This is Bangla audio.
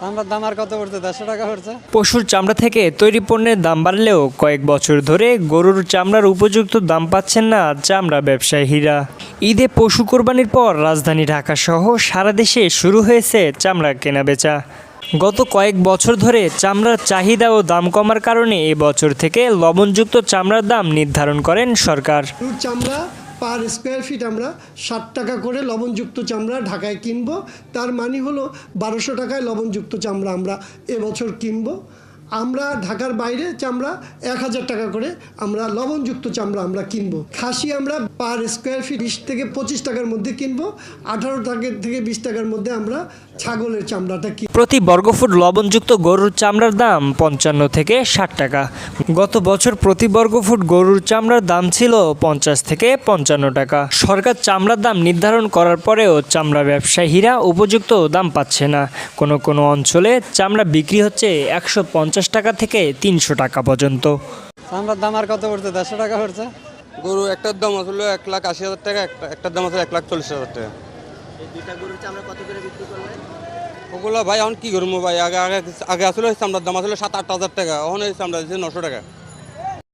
দাম আর টাকা পশুর চামড়া থেকে তৈরি পণ্যের দাম বাড়লেও কয়েক বছর ধরে গরুর চামড়ার উপযুক্ত দাম পাচ্ছেন না চামড়া ব্যবসায়ী হীরা ঈদে পশু কোরবানির পর রাজধানী ঢাকা সহ সারা দেশে শুরু হয়েছে চামড়া কেনাবেচা। গত কয়েক বছর ধরে চামড়ার চাহিদা ও দাম কমার কারণে এ বছর থেকে লবণযুক্ত চামড়ার দাম নির্ধারণ করেন সরকার। চামড়া পার স্কোয়ার ফিট আমরা ষাট টাকা করে লবণযুক্ত চামড়া ঢাকায় কিনবো। তার মানে হলো বারোশো টাকায় লবণযুক্ত চামড়া আমরা এবছর কিনবো। আমরা ঢাকার বাইরে চামড়া এক হাজার টাকা করে, আমরা লবণযুক্ত চামড়া আমরা কিনবো। খাসি আমরা পার স্কোয়ার ফিট বিশ থেকে পঁচিশ টাকার মধ্যে কিনবো, আঠারো টাকা থেকে বিশ টাকার মধ্যে আমরা ছাগলের চামড়াটা কিনবো। প্রতি বর্গফুট লবণযুক্ত গরুর চামড়ার দাম পঞ্চান্ন থেকে ষাট টাকা। গত বছর প্রতি বর্গফুট গরুর চামড়ার দাম ছিল পঞ্চাশ থেকে পঞ্চান্ন টাকা। সরকার চামড়ার দাম নির্ধারণ করার পরেও চামড়া ব্যবসায়ীরা উপযুক্ত দাম পাচ্ছে না। কোনো কোনো অঞ্চলে চামড়া বিক্রি হচ্ছে একশো পঞ্চাশ পঞ্চাশ টাকা থেকে তিনশো টাকা পর্যন্ত। চামড়ার দাম আর কত পড়ছে? দেড়শো টাকা পড়ছে? গরু একটার দাম আসলে এক লাখ আশি হাজার টাকা একটা একটার দাম আসলে এক লাখ চল্লিশ হাজার টাকা। ওগুলো ভাই এখন কি করব ভাই? আগে আগে আগে আসলে চামড়ার দাম আসলে সাত আট হাজার টাকা এখন এই চামড়া দিচ্ছে নশো টাকা।